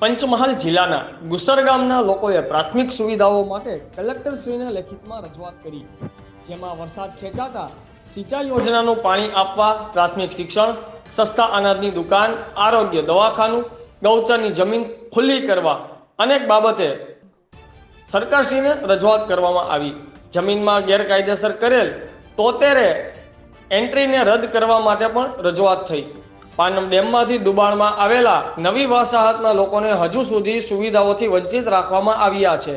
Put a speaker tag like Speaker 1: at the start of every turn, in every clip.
Speaker 1: પંચમહાલ જિલ્લાના ગુસર ગામના લોકોએ પ્રાથમિક સુવિધાઓ માટે કલેક્ટરશ્રીને લેખિતમાં રજૂઆત કરી. જેમાં વરસાદ ખેંચાતા સિંચાઈ યોજનાનું પાણી આપવા, પ્રાથમિક શિક્ષણ, સસ્તા અનાજની દુકાન, આરોગ્ય દવાખાનું, ગૌચરની જમીન ખુલ્લી કરવા અનેક બાબતે સરકારશ્રીને રજૂઆત કરવામાં આવી. જમીનમાં ગેરકાયદેસર કરેલ તોતેરે એન્ટ્રીને રદ કરવા માટે પણ રજૂઆત થઈ. પાનમ ડેમમાંથી દુબાણમાં આવેલા નવી વસાહતના લોકોને હજુ સુધી સુવિધાઓથી વંચિત રાખવામાં આવ્યા છે.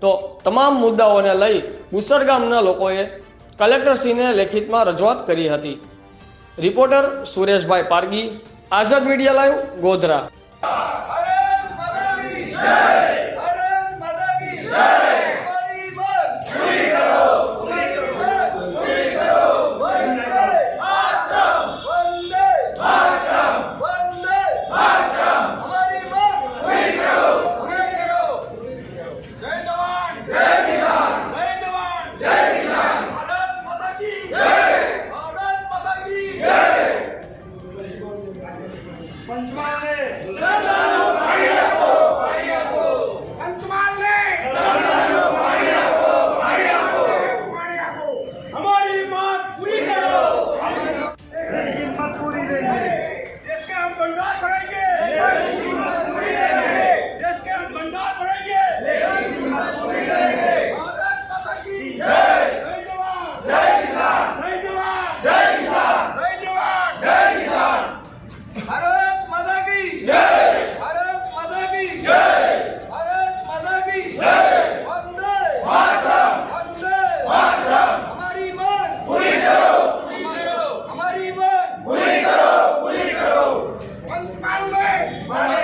Speaker 1: તો તમામ મુદ્દાઓને લઈ ગુસર ગામના લોકોએ કલેક્ટરશ્રીને લેખિતમાં રજૂઆત કરી હતી. Reporter Sureshbhai Pargi, Azad media live Godhra.
Speaker 2: पंचमाने Valeu! Malé!